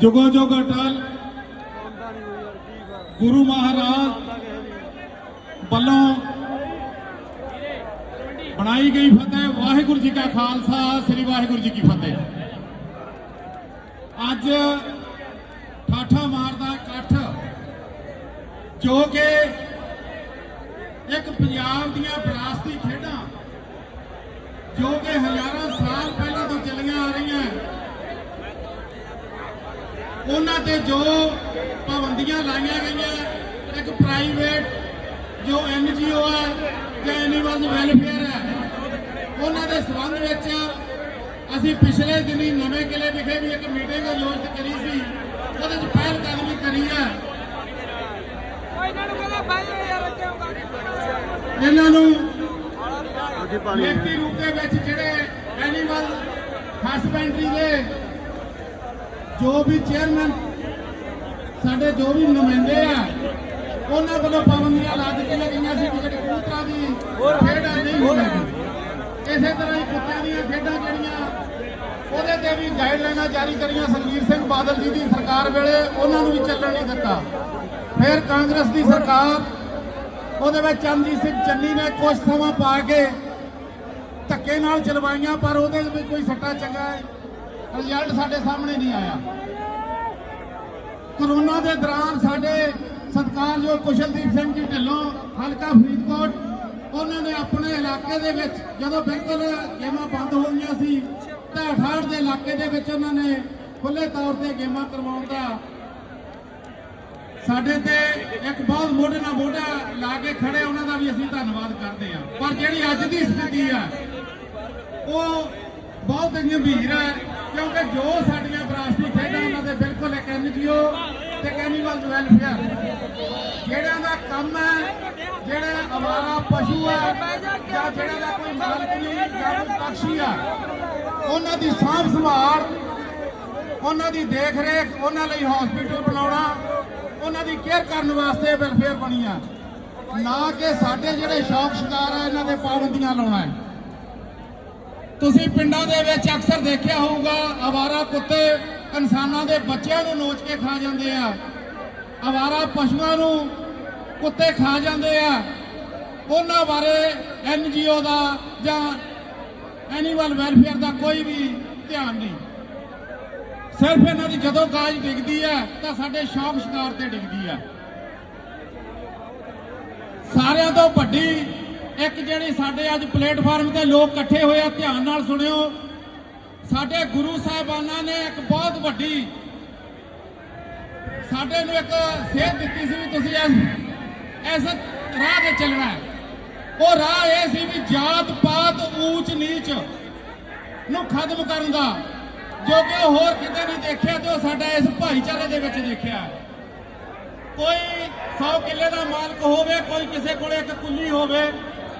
ਜੁਗੋ ਜੁਗ ਅਟਲ, ਗੁਰੂ ਮਹਾਰਾਜ ਵੱਲੋਂ ਬਣਾਈ ਗਈ ਫਤਿਹ। ਵਾਹਿਗੁਰੂ ਜੀ ਕਾ ਖਾਲਸਾ, ਸ੍ਰੀ ਵਾਹਿਗੁਰੂ ਜੀ ਕੀ ਫਤਿਹ। ਅੱਜ ਠਾਠਾ ਮਾਰਦਾ ਇਕੱਠ, ਜੋ ਕਿ ਇੱਕ ਪੰਜਾਬ ਦੀਆਂ ਵਿਰਾਸਤੀ ਖੇਡਾਂ, ਜੋ ਕਿ ਹਜ਼ਾਰਾਂ ਸਾਲ ਪਹਿਲਾਂ ਤੋਂ ਚੱਲੀਆਂ ਆ ਰਹੀਆਂ ਉਹਨਾਂ ਤੇ ਜੋ ਪਾਬੰਦੀਆਂ ਲਾਈਆਂ ਗਈਆਂ ਇੱਕ ਪ੍ਰਾਈਵੇਟ ਜੋ ਐਨਜੀਓ ਹੈ ਜਾਂ ਐਨੀਮਲਸ ਵੈਲਫੇਅਰ ਹੈ ਉਹਨਾਂ ਦੇ ਸੰਬੰਧ ਵਿੱਚ ਅਸੀਂ ਪਿਛਲੇ ਦਿਨੀ ਨਵੇਂ ਕਿਲੇ ਵਿਖੇ ਵੀ ਇੱਕ ਮੀਟਿੰਗ ਆਯੋਜਿਤ ਕਰੀ ਸੀ। ਉਹਦੇ ਵਿੱਚ ਪਹਿਲ ਕਦਮੀ ਕਰੀ ਹੈ ਇਹਨਾਂ ਨੂੰ ਲਿਖਤੀ ਰੂਪ ਦੇ ਵਿੱਚ ਜਿਹੜੇ ਐਨੀਮਲ ਹਸਬੈਂਡਰੀ ਦੇ ਜੋ ਵੀ ਚੇਅਰਮੈਨ ਸਾਡੇ ਜੋ ਵੀ ਨੁਮਾਇੰਦੇ ਆ, ਉਹਨਾਂ ਵੱਲੋਂ ਪਾਬੰਦੀਆਂ ਲਾ ਦਿੱਤੀਆਂ ਗਈਆਂ ਸੀ ਕਿ ਜਿਹੜੀ ਕਬੂਤਰਾਂ ਦੀ ਖੇਡ ਨਹੀਂ ਹੋਵੇਗੀ ਇਸੇ ਤਰ੍ਹਾਂ ਹੀ ਕੁੱਤਿਆਂ ਦੀਆਂ ਖੇਡਾਂ ਜਿਹੜੀਆਂ, ਉਹਦੇ ਤੇ ਵੀ ਗਾਈਡਲਾਈਨਾਂ ਜਾਰੀ ਕਰੀਆਂ ਸੁਖਬੀਰ ਸਿੰਘ ਬਾਦਲ ਜੀ ਦੀ ਸਰਕਾਰ ਵੇਲੇ, ਉਹਨਾਂ ਨੂੰ ਵੀ ਚੱਲਣ ਨਹੀਂ ਦਿੱਤਾ। ਫਿਰ ਕਾਂਗਰਸ ਦੀ ਸਰਕਾਰ, ਉਹਦੇ ਵਿੱਚ ਚੰਦਜੀਤ ਸਿੰਘ ਚੰਨੀ ਨੇ ਕੁਝ ਸਮਾਂ ਪਾ ਕੇ ਧੱਕੇ ਨਾਲ ਚਲਵਾਈਆਂ, ਪਰ ਉਹਦੇ ਵਿੱਚ ਕੋਈ ਸੱਟਾ ਚੰਗਾ ਰਿਜ਼ਲਟ ਸਾਡੇ ਸਾਹਮਣੇ ਨਹੀਂ ਆਇਆ। ਕਰੋਨਾ ਦੇ ਦੌਰਾਨ ਸਾਡੇ ਸਤਿਕਾਰਯੋਗ ਕੁਸ਼ਲਦੀਪ ਸਿੰਘ ਜੀ ਢਿੱਲੋਂ, ਹਲਕਾ ਫਰੀਦਕੋਟ, ਉਹਨਾਂ ਨੇ ਆਪਣੇ ਇਲਾਕੇ ਦੇ ਵਿੱਚ ਜਦੋਂ ਬਿਲਕੁਲ ਗੇਮਾਂ ਬੰਦ ਹੋ ਗਈਆਂ ਸੀ, ਤਾਂ 68 ਦੇ ਇਲਾਕੇ ਦੇ ਵਿੱਚ ਉਹਨਾਂ ਨੇ ਖੁੱਲੇ ਤੌਰ ਤੇ ਗੇਮਾਂ ਕਰਵਾਉਣ ਦਾ ਸਾਡੇ ਤੇ ਇੱਕ ਬਹੁਤ ਮੋਢੇ ਨਾਲ ਮੋਢਾ ਲਾ ਕੇ ਖੜੇ ਉਹਨਾਂ ਦਾ ਵੀ ਅਸੀਂ ਧੰਨਵਾਦ ਕਰਦੇ ਹਾਂ। ਪਰ ਜਿਹੜੀ ਅੱਜ ਦੀ ਸਥਿਤੀ ਆ, ਉਹ ਬਹੁਤ ਗੰਭੀਰ ਹੈ, ਕਿਉਂਕਿ ਜੋ ਸਾਡੀਆਂ ਵਿਰਾਸਤੀ ਖੇਡਾਂ ਉਹਨਾਂ ਦੇ ਬਿਲਕੁਲ ਇੱਕ ਐਨਜੀਓ ਤੇ ਐਨੀਮਲ ਵੈਲਫੇਅਰ। ਜਿਹੜਿਆਂ ਦਾ ਕੰਮ ਹੈ, ਜਿਹੜਾ ਅਵਾਰਾ ਪਸ਼ੂ ਹੈ, ਜਾਂ ਜਿਹੜਾ ਦਾ ਕੋਈ ਮਾਲਕ ਨਹੀਂ, ਜਾਂ ਕੋਈ ਪਕਸ਼ੀ ਆ ਉਹਨਾਂ ਦੀ ਸਾਂਭ ਸੰਭਾਲ, ਉਹਨਾਂ ਦੀ ਦੇਖ ਰੇਖ ਉਹਨਾਂ ਲਈ ਹਸਪੀਟਲ ਬਣਾਉਣਾ ਉਹਨਾਂ ਦੀ ਕੇਅਰ ਕਰਨ ਵਾਸਤੇ ਵੈਲਫੇਅਰ ਬਣੀ ਆ ਨਾ ਕਿ ਸਾਡੇ ਜਿਹੜੇ ਸ਼ੌਕ ਸ਼ਿਕਾਰ ਆ ਇਹਨਾਂ ਦੇ ਪਾਬੰਦੀਆਂ ਲਾਉਣਾ ਹੈ। ਤੁਸੀਂ ਪਿੰਡਾਂ ਦੇ ਵਿੱਚ ਅਕਸਰ ਦੇਖਿਆ ਹੋਊਗਾ, ਆਵਾਰਾ ਕੁੱਤੇ ਇਨਸਾਨਾਂ ਦੇ ਬੱਚਿਆਂ ਨੂੰ ਨੋਚ ਕੇ ਖਾ ਜਾਂਦੇ ਆ। ਆਵਾਰਾ ਪਸ਼ੂਆਂ ਨੂੰ ਕੁੱਤੇ ਖਾ ਜਾਂਦੇ ਆ। ਉਹਨਾਂ ਬਾਰੇ ਐਨਜੀਓ ਦਾ ਜਾਂ ਐਨੀਮਲ ਵੈਲਫੇਅਰ ਦਾ ਕੋਈ ਵੀ ਧਿਆਨ ਨਹੀਂ। ਸਿਰਫ ਇਹਨਾਂ ਦੀ ਜਦੋਂ ਕਾਜ ਡਿੱਗਦੀ ਹੈ ਤਾਂ ਸਾਡੇ ਸ਼ੌਕ ਸ਼ਿਕਾਰ ਤੇ ਡਿੱਗਦੀ ਹੈ ਸਾਰਿਆਂ ਤੋਂ ਵੱਡੀ ਇੱਕ ਜਿਹੜੀ ਸਾਡੇ ਅੱਜ ਪਲੇਟਫਾਰਮ ਤੇ ਲੋਕ ਇਕੱਠੇ ਹੋਏ ਆ, ਧਿਆਨ ਨਾਲ ਸੁਣਿਓ। ਸਾਡੇ ਗੁਰੂ ਸਾਹਿਬਾਨਾਂ ਨੇ ਇੱਕ ਬਹੁਤ ਵੱਡੀ ਸਾਡੇ ਨੂੰ ਇੱਕ ਸੇਧ ਦਿੱਤੀ ਸੀ ਵੀ ਤੁਸੀਂ ਇਸ ਇਸ ਰਾਹ ਤੇ ਚੱਲਣਾ ਹੈ। ਉਹ ਰਾਹ ਇਹ ਸੀ ਵੀ ਜਾਤ ਪਾਤ ਊਚ ਨੀਚ ਨੂੰ ਖਤਮ ਕਰਨ ਦਾ, ਜੋ ਕਿ ਹੋਰ ਕਿਤੇ ਨਹੀਂ ਦੇਖਿਆ ਤੇ ਉਹ ਸਾਡਾ ਇਸ ਭਾਈਚਾਰੇ ਦੇ ਵਿੱਚ ਦੇਖਿਆ ਕੋਈ 100 ਕਿੱਲੇ ਦਾ ਮਾਲਕ ਹੋਵੇ, ਕੋਈ ਕਿਸੇ ਕੋਲੇ ਇੱਕ ਕੁੱਲੀ ਹੋਵੇ